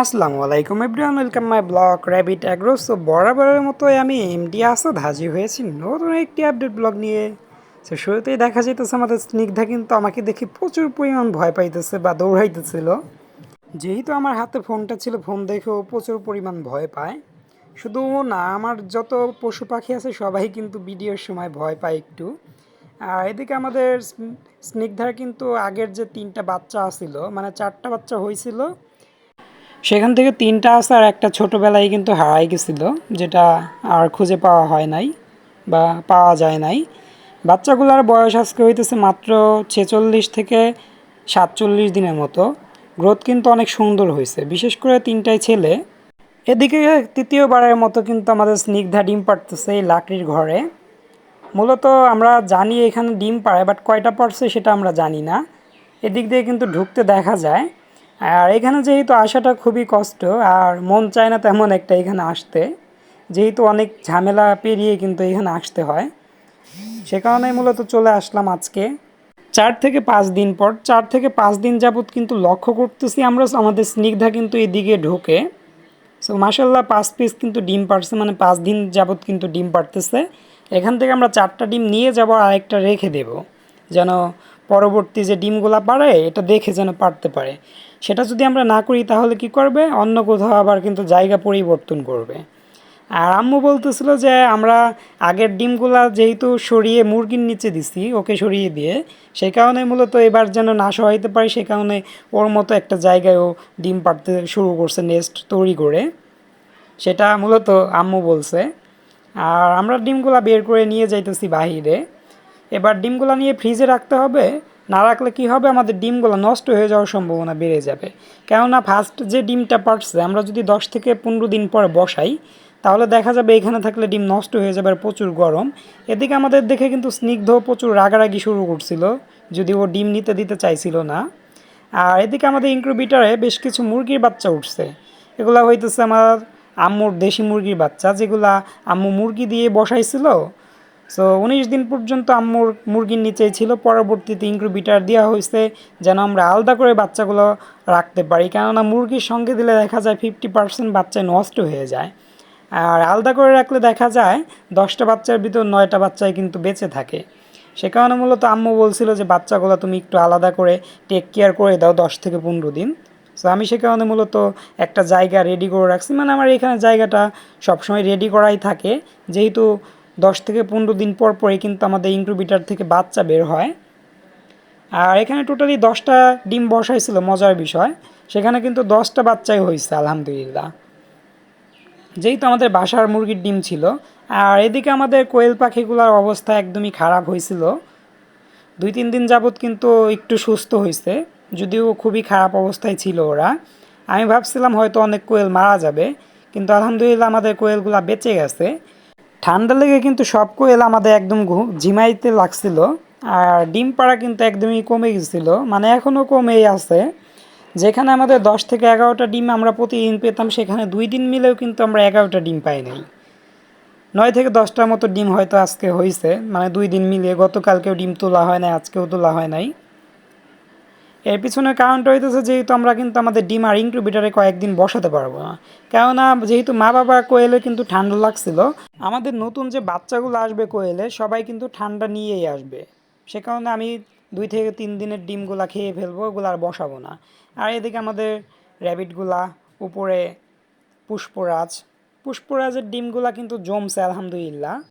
আসসালামু আলাইকুম everyone, welcome my blog rabbit agro so বরাবরের মতোই আমি এমডি আসাদ হাজির হয়েছি নতুন একটি আপডেট ব্লগ নিয়ে। সো শুরুতেই দেখা যেতেছে আমাদের স্নিগ্ধা কিন্তু আমাকে দেখে প্রচুর পরিমাণ ভয় পাইতেছে বা দৌড়াইতেছিল। যেহেতু আমার হাতে ফোনটা ছিল, ফোন দেখেও প্রচুর পরিমাণ ভয় পায়। শুধু না, আমার যত পশু পাখি আছে সবাই কিন্তু ভিডিওর সময় ভয় পায় একটু। আর এদিকে আমাদের স্নিগ্ধার কিন্তু আগের যে তিনটা বাচ্চা আছিল মানে চারটা বাচ্চা হয়েছিল সেখান থেকে তিনটা আছে আর একটা ছোটোবেলায় কিন্তু হারাই গেছিল, যেটা আর খুঁজে পাওয়া হয় নাই বা পাওয়া যায় নাই। বাচ্চাগুলোর বয়স আজকে হইতেছে মাত্র ছেচল্লিশ থেকে সাতচল্লিশ দিনের মতো। গ্রোথ কিন্তু অনেক সুন্দর হয়েছে বিশেষ করে তিনটাই ছেলে। এদিকে তৃতীয়বারের মতো কিন্তু আমাদের স্নিগ্ধা ডিম পাড়তেছে এই লাকড়ির ঘরে। মূলত আমরা জানি এখানে ডিম পাড়ে বাট কয়টা পারছে সেটা আমরা জানি না। এদিক দিয়ে কিন্তু ঢুকতে দেখা যায়। আর এখানে যেহেতু আসাটা খুবই কষ্ট, আর মন চায় না তেমন একটা এখানে আসতে, যেহেতু অনেক ঝামেলা পেরিয়ে কিন্তু এখানে আসতে হয়। সে কারণে মূলত চলে আসলাম আজকে। চার থেকে পাঁচ দিন পর, চার থেকে পাঁচ দিন যাবৎ কিন্তু লক্ষ্য করতেছি আমরা আমাদের স্নিগ্ধা কিন্তু এদিকে ঢোকে। সো মাসাল্লাহ পাঁচ পিস কিন্তু ডিম পারছে মানে পাঁচ দিন যাবৎ কিন্তু ডিম পারতেছে এখান থেকে আমরা চারটা ডিম নিয়ে যাব আর আরেকটা রেখে দেব, যেন পরবর্তী যে ডিমগুলো পারে এটা দেখে যেন পারতে পারে। সেটা যদি আমরা না করি, তাহলে কি করবে? অন্য কোথাও আবার কিন্তু জায়গা পরিবর্তন করবে। আর আম্মু বলতেছিল যে, আমরা আগের ডিমগুলা যেহেতু সরিয়ে মুরগির নিচে দিছি, ওকে সরিয়ে দিয়ে সেই কারণে মূলত এবার যেন না সহাইতে পারি সেই কারণে ওর মতো একটা জায়গায় ও ডিম পাড়তে শুরু করছে নেস্ট তৈরি করে। সেটা মূলত আম্মু বলছে। আর আমরা ডিমগুলা বের করে নিয়ে যাইতেছি বাহিরে। এবার ডিমগুলা নিয়ে ফ্রিজে রাখতে হবে। না রাখলে কি হবে? আমাদের ডিমগুলো নষ্ট হয়ে যাওয়ার সম্ভাবনা বেড়ে যাবে। কেননা ফার্স্ট যে ডিমটা পারছে, আমরা যদি দশ থেকে পনেরো দিন পর বসাই, তাহলে দেখা যাবে এখানে থাকলে ডিম নষ্ট হয়ে যাবে আর প্রচুর গরম। এদিকে আমাদের দেখে কিন্তু স্নিগ্ধ প্রচুর রাগারাগি শুরু করছিল যদি ও ডিম নিতে দিতে চাইছিল না। আর এদিকে আমাদের ইনক্রুবিটারে বেশ কিছু মুরগির বাচ্চা উঠছে। এগুলা হইতেছে আমার আম্মুর দেশি মুরগির বাচ্চা, যেগুলা আম্মু মুরগি দিয়ে বসাইছিল। সো উনিশ দিন পর্যন্ত আম্মুর মুরগির নিচেই ছিল। পরবর্তীতে ইনক্রুবিটার দেওয়া হয়েছে যেন আমরা আলাদা করে বাচ্চাগুলো রাখতে পারি। কেননা মুরগির সঙ্গে দিলে দেখা যায় ফিফটি পার্সেন্ট বাচ্চা নষ্ট হয়ে যায়। আর আলাদা করে রাখলে দেখা যায় দশটা বাচ্চার ভিতর নয়টা বাচ্চাই কিন্তু বেঁচে থাকে। সে কারণে মূলত আম্মু বলছিল যে, বাচ্চাগুলো তুমি একটু আলাদা করে টেক কেয়ার করে দাও দশ থেকে পনেরো দিন। সো আমি সে কারণে মূলত একটা জায়গা রেডি করে রাখছি। মানে আমার এখানে জায়গাটা সবসময় রেডি করাই থাকে। যেহেতু দশ থেকে পনেরো দিন পর পরে কিন্তু আমাদের ইনক্রুবিটার থেকে বাচ্চা বের হয়। আর এখানে টোটালি দশটা ডিম বসাইছিল মজার বিষয়। সেখানে কিন্তু দশটা বাচ্চাই হয়েছে, আলহামদুলিল্লাহ। যেহেতু আমাদের বাসার মুরগির ডিম ছিল, আর এদিকে আমাদের কোয়েল পাখিগুলোর অবস্থা একদমই খারাপ হয়েছিল। দুই তিন দিন যাবৎ কিন্তু একটু সুস্থ হয়েছে, যদিও খুবই খারাপ অবস্থায় ছিল ওরা। আমি ভাবছিলাম হয়তো অনেক কোয়েল মারা যাবে, কিন্তু আলহামদুলিল্লাহ আমাদের কোয়েলগুলো বেঁচে গেছে। ঠান্ডা লেগে কিন্তু সব কোয়েল আমাদের একদম ঝিমাইতে লাগছিল। আর ডিম পাড়া কিন্তু একদমই কমে গেছিল। মানে এখনও কমেই আছে। যেখানে আমাদের দশ থেকে এগারোটা ডিম আমরা প্রতিদিন পেতাম, সেখানে দুই দিন মিলেও কিন্তু আমরা এগারোটা ডিম পাই নাই। নয় থেকে দশটার মতো ডিম হয়তো আজকে হয়েছে মানে দুই দিন মিলিয়ে গতকালকেও ডিম তোলা হয় নাই, আজকেও তোলা হয় নাই। এর পিছনের কারণটা হইতেছে যেহেতু আমরা কিন্তু আমাদের ডিম আর ইনক্রুবিটারে কয়েকদিন বসাতে পারব। না কেননা যেহেতু মা বাবা কোয়েলে কিন্তু ঠান্ডা লাগছিল, আমাদের নতুন যে বাচ্চাগুলো আসবে কোয়েলে, সবাই কিন্তু ঠান্ডা নিয়েই আসবে। সে কারণে আমি দুই থেকে তিন দিনের ডিমগুলা খেয়ে ফেলব, ওগুলো আর বসাবো না। আর এদিকে আমাদের র্যাবিটগুলা উপরে পুষ্পরাজ। পুষ্পরাজের ডিমগুলা কিন্তু জমছে, আলহামদুলিল্লাহ।